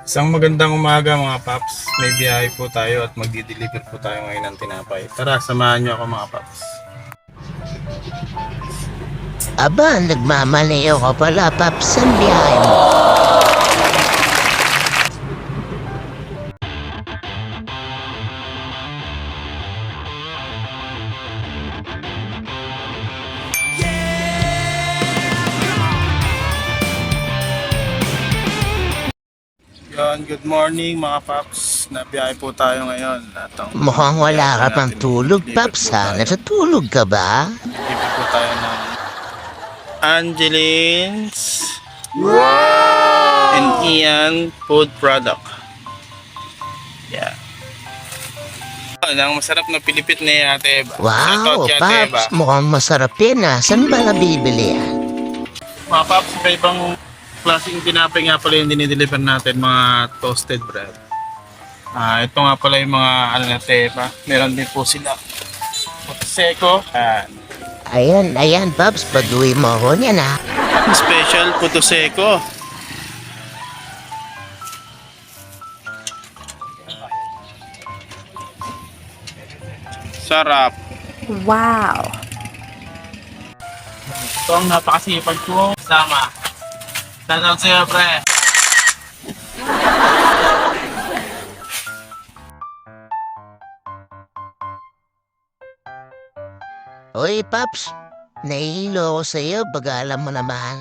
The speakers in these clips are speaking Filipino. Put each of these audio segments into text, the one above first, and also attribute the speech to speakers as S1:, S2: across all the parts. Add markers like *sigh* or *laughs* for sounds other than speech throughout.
S1: Isang magandang umaga mga paps. May biyahe po tayo at magdi-deliver po tayo ngayon ng tinapay. Tara, samahan niyo ako mga paps.
S2: Aba, nagmamalayo ka pala, Paps. Ang biyahe mo.
S1: Yon, good morning mga paps. Nabiyahe po tayo ngayon. At ang
S2: Mukhang wala ka pang tulog, Paps, ha? Natutulog ka ba?
S1: Deliver po tayo ng Angelines and Ian Food Product. Yeah. Ang masarap na pilipit ni Ate Eva.
S2: Wow,
S1: Shoutout kay Ate Eva.
S2: Paps, mukhang masarap yan, ha? Saan ba nabibili yan?
S1: Mga paps, iba ibang klaseng tinapay nga pala yung dinideliver natin, mga toasted bread. Ah, ito nga pala yung mga ano na tepa. Meron din po sila. Seco. Ah,
S2: Ayan, ayan, Paps, paduwi mo ako niyan, ha?
S1: special puto seco. Sarap.
S3: Wow.
S1: Ito ang napakasipag ko. Sama. Shoutout sa'yo, pre.
S2: Uy, Paps, nahihilo ako sa'yo, baga alam mo naman.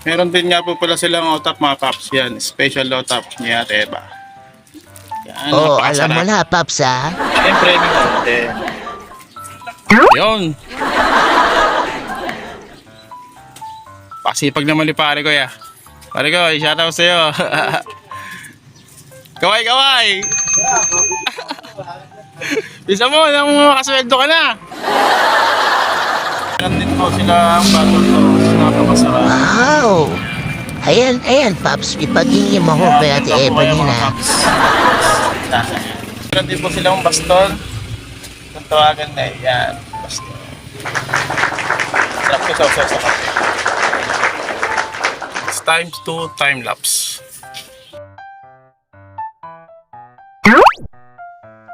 S1: Meron din nga po pala silang otap mga paps. Yan, special otap ni Ate Eva. Yan,
S2: Oo,
S1: napakasarap.
S2: alam mo na, Paps, ha?
S1: Siyempre, may konti. Yun. Pasipag naman ni pare ko ya. Pare ko, shoutout sa'yo. *laughs* kaway, kaway! *laughs* Bisa mo, nang makasweldo ka na. Meron din po sila ang battle toast. Napakasarap.
S2: Wow! Ayan, ayan, Paps, ipagingin mo ko kay Ate niya na.
S1: Meron din po silang baston. Kung tawagan na yan. Baston. Sarap ko sa sa sa It's times 2 time lapse.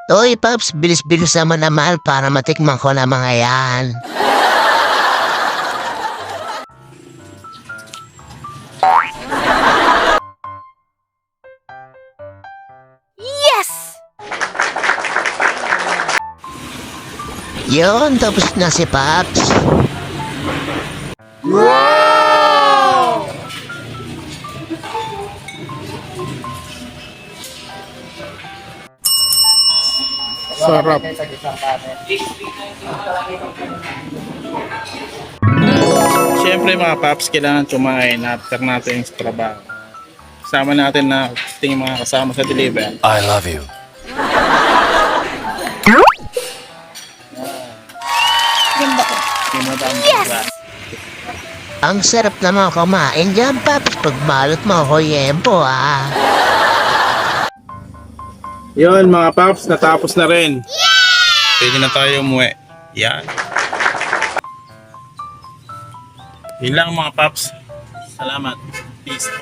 S2: Uy, Paps, bilis-bilis naman na mahal para matikman ko na mga yan. Yun, tapos na si Paps.
S1: Sarap. Siyempre mga paps, kailangan kumain after natin sa trabaho. Kasama natin na tingin mga kasama sa deliver.
S4: I love you.
S2: Ang sarap naman kumain dyan, Paps, pag balot mo ako yempo, ah.
S1: Yun mga paps, natapos na rin. Pwede na tayo umuwi. Yan. Yun lang mga paps. Salamat. Peace.